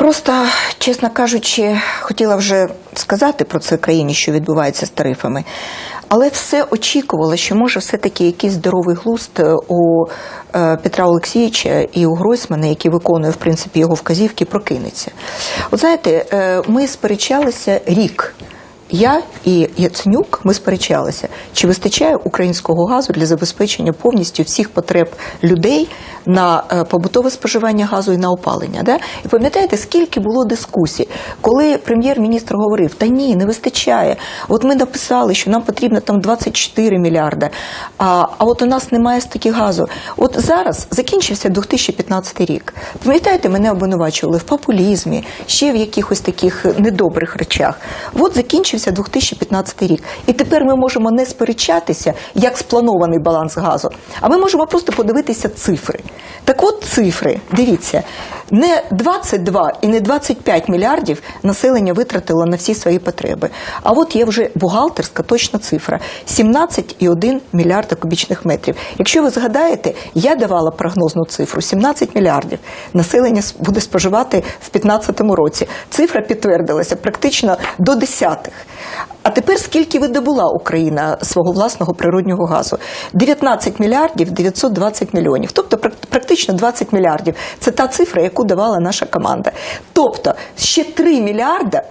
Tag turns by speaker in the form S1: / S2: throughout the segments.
S1: Просто, чесно кажучи, хотіла вже сказати про це країні, що відбувається з тарифами. Але все очікувала, що може все-таки якийсь здоровий глузд е, у е, Петра Олексійовича і у Гройсмана, який виконує в принципі його вказівки, прокинеться. От знаєте, е, ми сперечалися рік. Я і Яценюк ми сперечалися, чи вистачає українського газу для забезпечення повністю всіх потреб людей на е, побутове споживання газу і на опалення. Да? І пам'ятаєте, скільки було дискусій, коли прем'єр-міністр говорив, та ні, не вистачає. От ми написали, що нам потрібно там 24 мільярди, а, а от у нас немає стільки газу. От зараз закінчився 2015 рік. Пам'ятаєте, мене обвинувачували в популізмі, ще в якихось таких недобрих речах. От закінчився 2015 рік. І тепер ми можемо не сперечатися, як спланований баланс газу, а ми можемо просто подивитися цифри. Так от цифри, дивіться, не 22 і не 25 мільярдів населення витратило на всі свої потреби. А от є вже бухгалтерська точна цифра 17,1 мільярда кубічних метрів. Якщо ви згадаєте, я давала прогнозну цифру 17 мільярдів. Населення буде споживати в 2015 році. Цифра підтвердилася практично до десятих. А тепер скільки видобула Україна свого власного природнього газу? 19 мільярдів 920 мільйонів, тобто практично 20 мільярдів. Це та цифра, яку давала наша команда. Тобто ще 3 мільярда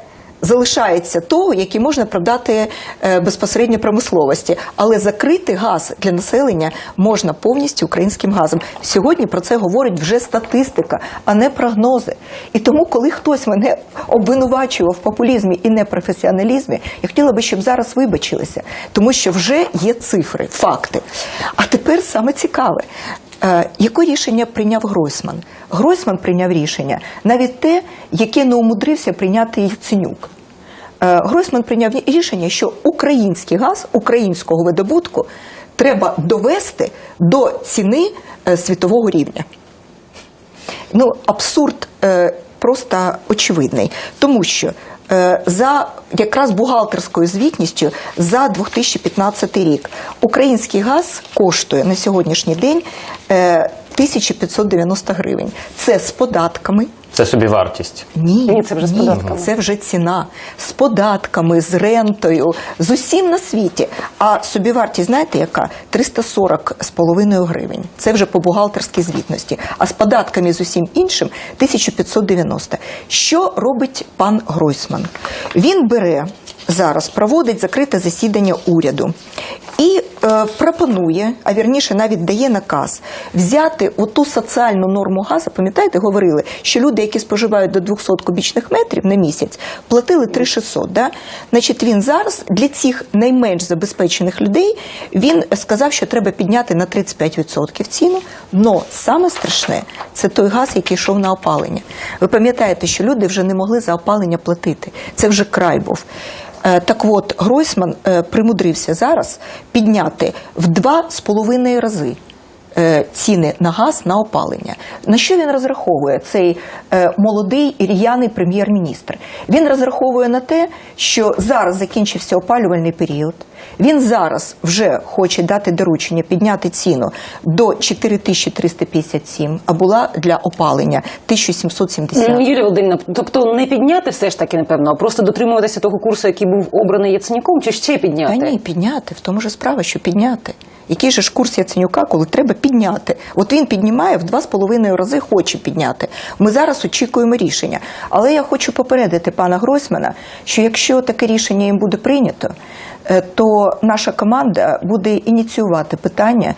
S1: залишається того, який можна продати е, безпосередньо промисловості, але закрити газ для населення можна повністю українським газом. Сьогодні про це говорить вже статистика, а не прогнози. І тому, коли хтось мене обвинувачував в популізмі і непрофесіоналізмі, я хотіла би, щоб зараз вибачилися, тому що вже є цифри, факти. А тепер саме цікаве. Е, Яке рішення прийняв Гройсман? Гройсман прийняв рішення навіть те, яке не умудрився прийняти Яценюк. Е, Гройсман прийняв рішення, що український газ українського видобутку треба довести до ціни е, світового рівня. Ну, абсурд просто очевидний, тому що за якраз бухгалтерською звітністю за 2015 рік. Український газ коштує на сьогоднішній день е, 1590 гривень. Це з податками.
S2: Це собі вартість.
S1: Ні,
S3: Ні, це вже з податками.
S1: Це вже ціна з податками, з рентою, з усім на світі. А собівартість, знаєте, яка? 340 з половиною гривень. Це вже по бухгалтерській звітності. А з податками з усім іншим 1590. Що робить пан Гройсман? Він бере зараз, проводить закрите засідання уряду і пропонує, а вірніше навіть дає наказ взяти оту соціальну норму газу. Пам'ятаєте, говорили, що люди, які споживають до 200 кубічних метрів на місяць, платили 3600. Да? Значить, він зараз для цих найменш забезпечених людей він сказав, що треба підняти на 35% ціну. Но саме страшне це той газ, який йшов на опалення. Ви пам'ятаєте, що люди вже не могли за опалення платити. Це вже край був. Е, Так от, Гройсман е, примудрився зараз підняти в два з половиною рази е, ціни на газ на опалення. На що він розраховує цей молодий і р'яний прем'єр-міністр? Він розраховує на те, що зараз закінчився опалювальний період. Він зараз вже хоче дати доручення підняти ціну до 4357, а була для опалення 1770.
S3: Ну, Юлія Володимирівна, тобто не підняти все ж таки, напевно, а просто дотримуватися того курсу, який був обраний Яценюком, чи ще підняти?
S1: Та ні, підняти. В тому ж справа, що підняти. Який же ж курс Яценюка, коли треба підняти? От він піднімає в два з половиною рази, хоче підняти. Ми зараз очікуємо рішення. Але я хочу попередити пана Гройсмана, що якщо таке рішення їм буде прийнято, то наша команда буде ініціювати питання е,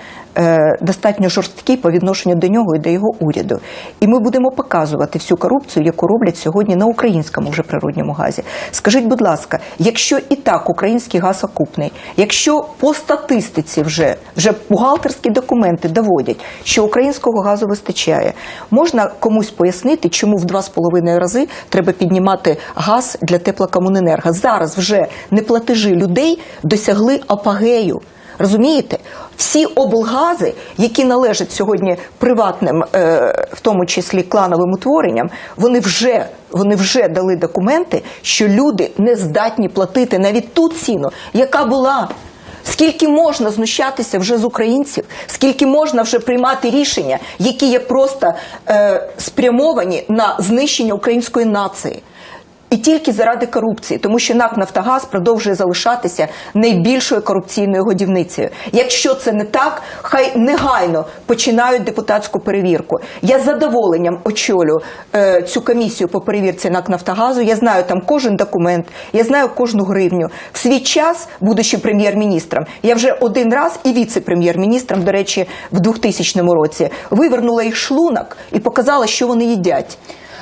S1: достатньо жорсткі по відношенню до нього і до його уряду. І ми будемо показувати всю корупцію, яку роблять сьогодні на українському вже природньому газі. Скажіть, будь ласка, якщо і так український газ окупний, якщо по статистиці вже, вже бухгалтерські документи доводять, що українського газу вистачає, можна комусь пояснити, чому в два з половиною рази треба піднімати газ для теплокомуненерго. Зараз вже неплатежі людей досягли апогею. Розумієте, всі облгази, які належать сьогодні приватним, е, в тому числі клановим утворенням, вони вже, вони вже дали документи, що люди не здатні платити навіть ту ціну, яка була. Скільки можна знущатися вже з українців, скільки можна вже приймати рішення, які є просто е, спрямовані на знищення української нації. І тільки заради корупції, тому що НАК Нафтогаз продовжує залишатися найбільшою корупційною годівницею. Якщо це не так, хай негайно починають депутатську перевірку. Я з задоволенням очолю е, цю комісію по перевірці НАК Нафтогазу. Я знаю там кожен документ, я знаю кожну гривню. В свій час, будучи прем'єр-міністром, я вже один раз і віце-прем'єр-міністром, до речі, в 2000 році вивернула їх шлунок і показала, що вони їдять.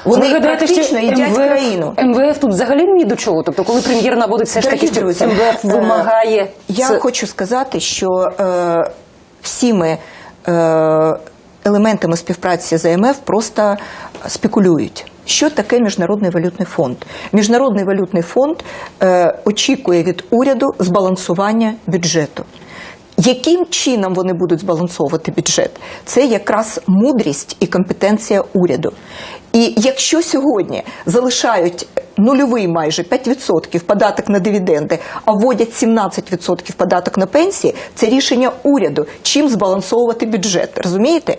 S1: Вони
S3: Ви гадаєте, що
S1: практично їдять
S3: МВФ,
S1: країну.
S3: МВФ тут взагалі ні до чого. Тобто, коли прем'єр наводить все ж таки, що
S1: друзі,
S3: МВФ
S1: е,
S3: вимагає
S1: Я
S3: це-
S1: хочу сказати, що е, всіми е, елементами співпраці з ІМФ просто спекулюють. Що таке Міжнародний валютний фонд? Міжнародний валютний фонд е, очікує від уряду збалансування бюджету. Яким чином вони будуть збалансовувати бюджет? Це якраз мудрість і компетенція уряду. І якщо сьогодні залишають нульовий майже 5% податок на дивіденди, а вводять 17% податок на пенсії, це рішення уряду, чим збалансовувати бюджет. Розумієте?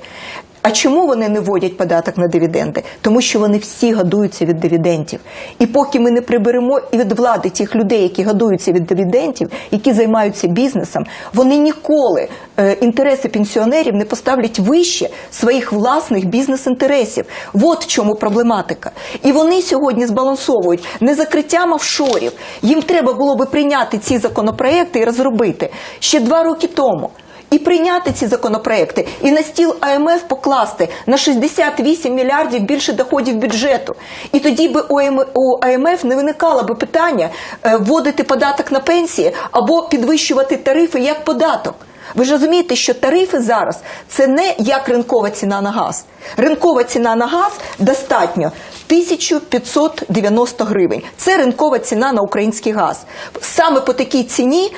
S1: А чому вони не вводять податок на дивіденди? Тому що вони всі гадуються від дивідендів. І поки ми не приберемо і від влади тих людей, які гадуються від дивідендів, які займаються бізнесом, вони ніколи е, інтереси пенсіонерів не поставлять вище своїх власних бізнес-інтересів. От в чому проблематика. І вони сьогодні збалансовують не закриттям офшорів. Їм треба було би прийняти ці законопроекти і розробити ще два роки тому і прийняти ці законопроекти, і на стіл АМФ покласти на 68 мільярдів більше доходів бюджету. І тоді би у АМФ не виникало би питання е, вводити податок на пенсії або підвищувати тарифи як податок. Ви ж розумієте, що тарифи зараз це не як ринкова ціна на газ. Ринкова ціна на газ достатньо 1590 гривень. Це ринкова ціна на український газ. Саме по такій ціні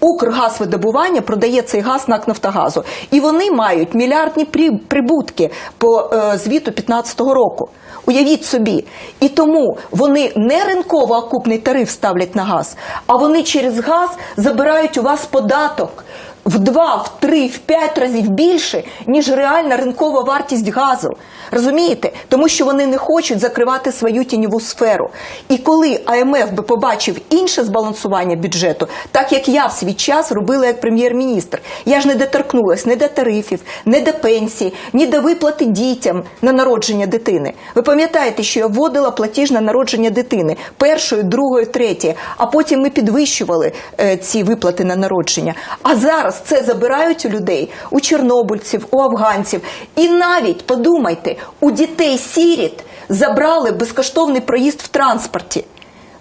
S1: Укргазвидобування продає цей газ на Нафтогазу. І вони мають мільярдні при- прибутки по е, звіту 2015 року. Уявіть собі. І тому вони не ринково окупний тариф ставлять на газ, а вони через газ забирають у вас податок в два, в три, в п'ять разів більше, ніж реальна ринкова вартість газу. Розумієте? Тому що вони не хочуть закривати свою тіньову сферу. І коли АМФ би побачив інше збалансування бюджету, так як я в свій час робила як прем'єр-міністр, я ж не доторкнулась ні до тарифів, ні до пенсій, ні до виплати дітям на народження дитини. Ви пам'ятаєте, що я вводила платіж на народження дитини першої, другої, третьої, а потім ми підвищували е, ці виплати на народження. А зараз це забирають у людей, у чорнобильців, у афганців. І навіть подумайте, у дітей сіріт забрали безкоштовний проїзд в транспорті.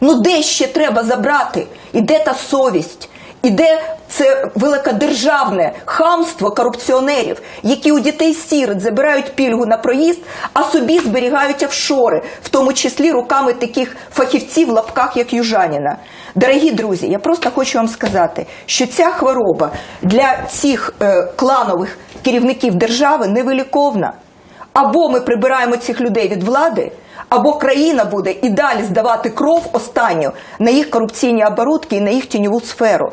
S1: Ну де ще треба забрати? І де та совість? І де це великодержавне хамство корупціонерів, які у дітей сірит забирають пільгу на проїзд, а собі зберігають офшори, в тому числі руками таких фахівців в лапках, як Южаніна. Дорогі друзі, я просто хочу вам сказати, що ця хвороба для цих е, кланових керівників держави невиліковна. Або ми прибираємо цих людей від влади, або країна буде і далі здавати кров останню на їх корупційні оборудки і на їх тіньову сферу.